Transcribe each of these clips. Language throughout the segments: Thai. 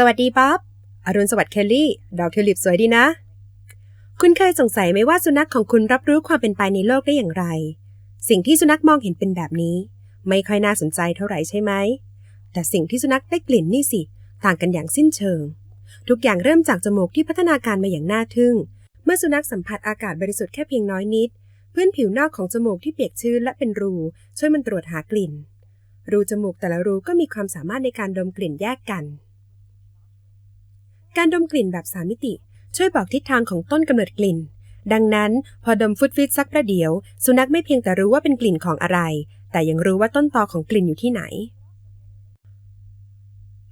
สวัสดีป๊อบอรุณสวัสดิ์เคลลี่ ดอกทิวลิปสวยดีนะ คุณเคยสงสัยไหมว่าสุนัขของคุณรับรู้ความเป็นไปในโลกได้อย่างไร สิ่งที่สุนัขมองเห็นเป็นแบบนี้ ไม่ค่อยน่าสนใจเท่าไหร่ใช่ไหม แต่สิ่งที่สุนัขได้กลิ่นนี่สิ ต่างกันอย่างสิ้นเชิง ทุกอย่างเริ่มจากจมูกที่พัฒนาการมาอย่างน่าทึ่ง เมื่อสุนัขสัมผัสอากาศบริสุทธิ์แค่เพียงน้อยนิด พื้นผิวนอกของจมูกที่เปียกชื้นและเป็นรู ช่วยมันตรวจหากลิ่น รูจมูกแต่ละรูก็มีความสามารถในการดมกลิ่นแยกกัน การดมกลิ่นแบบสามมิติ ช่วยบอกทิศทางของต้นกำเนิดกลิ่น ดังนั้น พอดมฟุตฟิตสักประเดี๋ยว สุนัขไม่เพียงแต่รู้ว่าเป็นกลิ่นของอะไร แต่ยังรู้ว่าต้นตอของกลิ่นอยู่ที่ไหน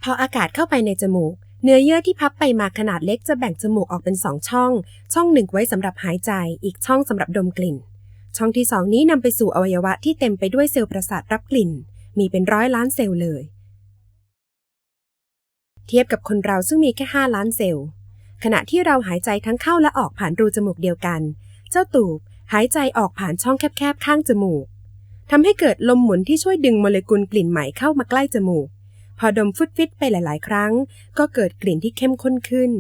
พออากาศเข้าไปในจมูก เนื้อเยื่อที่พับไปมาขนาดเล็กจะแบ่งจมูกออกเป็นสองช่อง ช่องหนึ่งไว้สำหรับหายใจ อีกช่องสำหรับดมกลิ่น ช่องที่สองนี้นำไปสู่อวัยวะที่เต็มไปด้วยเซลล์ประสาทรับกลิ่น มีเป็นร้อยล้านเซลล์เลย เทียบกับคนเราซึ่งมีแค่ 5 ล้านเซลล์ ขณะที่เราหายใจทั้งเข้าและออกผ่านรูจมูกเดียวกัน เจ้าตูบหายใจออกผ่านช่องแคบๆ ข้างจมูกทำให้เกิดลมหมุนที่ช่วยดึงโมเลกุลกลิ่นใหม่เข้ามาใกล้จมูก พอดมฟุตฟิตไปหลาย ๆ ครั้ง ก็เกิดกลิ่นที่เข้มข้นขึ้น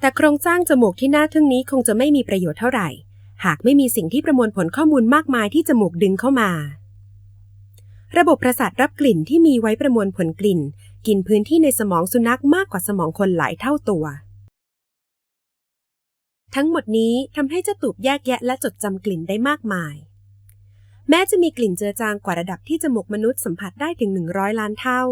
แต่โครงสร้างจมูกที่น่าทึ่งนี้คงจะไม่มีประโยชน์เท่าไหร่ หากไม่มีสิ่งที่ประมวลผลข้อมูลมากมายที่จมูกดึงเข้ามา ระบบประสาทรับกลิ่นที่มีไว้ประมวลผลกลิ่น กินพื้นที่ในสมองสุนัขมากกว่าสมองคนหลายเท่าตัว ทั้งหมดนี้ทำให้เจ้าตูบแยกแยะและจดจำกลิ่นได้มากมาย แม้จะมีกลิ่นเจือจางกว่าระดับที่จมูกมนุษย์สัมผัสได้ถึง 100 ล้านเท่า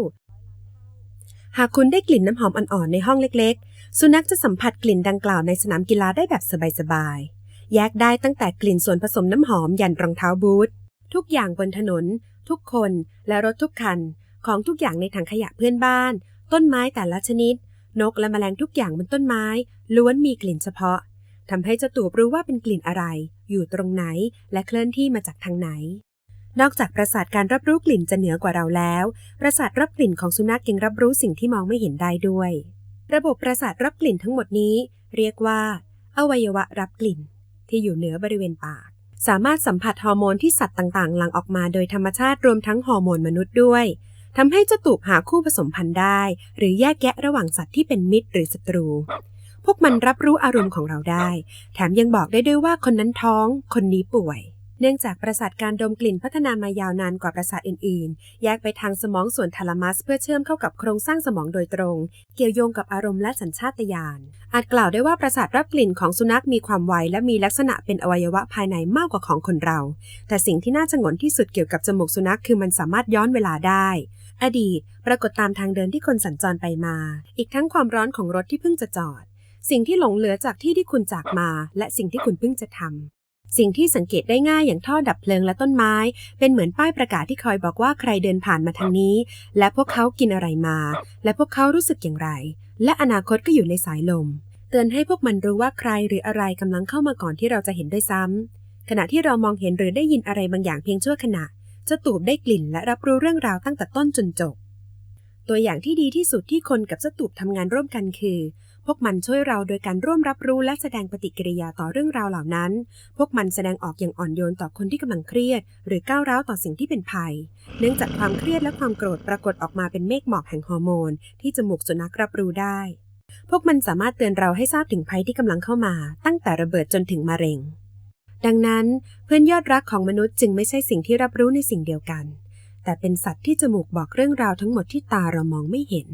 หากคุณได้กลิ่นน้ำหอมอ่อนๆในห้องเล็กๆ สุนัขจะสัมผัสกลิ่นดังกล่าวในสนามกีฬาได้แบบสบายๆ แยกได้ตั้งแต่กลิ่นส่วนผสมน้ำหอมยันรองเท้าบูททุกอย่างบนถนน ทุกคนและรถทุกคัน ของทุกอย่างในถังขยะเพื่อนบ้าน ต้นไม้แต่ละชนิด นกและแมลงทุกอย่างบนต้นไม้ ล้วนมีกลิ่นเฉพาะทำให้เจ้าตูบรู้ว่าเป็นกลิ่นอะไร อยู่ตรงไหน และเคลื่อนที่มาจากทางไหน นอกจากประสาทการรับรู้กลิ่นจะเหนือกว่าเราแล้ว ประสาทรับกลิ่นของสุนัขยังรับรู้สิ่งที่มองไม่เห็นได้ด้วย ระบบประสาทรับกลิ่นทั้งหมดนี้ เรียกว่า อวัยวะรับกลิ่น ที่อยู่เหนือบริเวณปาก สามารถสัมผัสฮอร์โมนที่สัตว์ต่างๆ หลั่งออกมาโดยธรรมชาติรวมทั้งฮอร์โมนมนุษย์ด้วย ทำให้เจ้าตูบหาคู่ผสมพันธุ์ได้ หรือแยกแยะระหว่างสัตว์ที่เป็นมิตรหรือศัตรู พวกมันรับรู้อารมณ์ของเราได้ แถมยังบอกได้ด้วยว่าคนนั้นท้อง คนนี้ป่วย เนื่องจากประสาทการดมกลิ่นพัฒนามายาวนานกว่าประสาทอื่น ๆ แยกไปทางสมองส่วนทาลามัส เพื่อเชื่อมเข้ากับโครงสร้างสมองโดยตรง เกี่ยวโยงกับอารมณ์และสัญชาตญาณ อาจกล่าวได้ว่าประสาทรับกลิ่นของสุนัขมีความไวและมีลักษณะเป็นอวัยวะภายในมากกว่าของคนเรา แต่สิ่งที่น่าชงนที่สุดเกี่ยวกับจมูกสุนัขคือมันสามารถย้อนเวลาได้ อดีตปรากฏตามทางเดินที่คนสัญจรไปมา อีกทั้งความร้อนของรถที่เพิ่งจะจอด สิ่งที่หลงเหลือจากที่ที่คุณจากมา และสิ่งที่คุณเพิ่งจะทำสิ่งที่สังเกตได้ง่ายอย่างท่อดับเพลิงและต้นไม้ เป็นเหมือนป้ายประกาศที่คอยบอกว่าใครเดินผ่านมาทางนี้ และพวกเขากินอะไรมา และพวกเขารู้สึกอย่างไร และอนาคตก็อยู่ในสายลม เตือนให้พวกมันรู้ว่าใครหรืออะไรกำลังเข้ามาก่อนที่เราจะเห็นด้วยซ้ำขณะที่เรามองเห็นหรือได้ยินอะไรบางอย่างเพียงชั่วขณะ จ้าตูบได้กลิ่นและรับรู้เรื่องราวตั้งแต่ต้นจนจบ ตัวอย่างที่ดีที่สุดที่คนกับเจ้าตูบทำงานร่วมกันคือ พวกมันช่วยเราโดยการร่วมรับรู้และแสดงปฏิกิริยาต่อเรื่องราวเหล่านั้น พวกมันแสดงออกอย่างอ่อนโยนต่อคนที่กำลังเครียด หรือก้าวร้าวต่อสิ่งที่เป็นภัย เนื่องจากความเครียดและความโกรธปรากฏออกมาเป็นเมฆหมอกแห่งฮอร์โมน ที่จมูกสุนัขรับรู้ได้ พวกมันสามารถเตือนเราให้ทราบถึงภัยที่กำลังเข้ามา ตั้งแต่ระเบิดจนถึงมะเร็ง ดังนั้นเพื่อนยอดรักของมนุษย์จึงไม่ใช่สิ่งที่รับรู้ในสิ่งเดียวกัน แต่เป็นสัตว์ที่จมูกบอกเรื่องราวทั้งหมดที่ตาเรามองไม่เห็น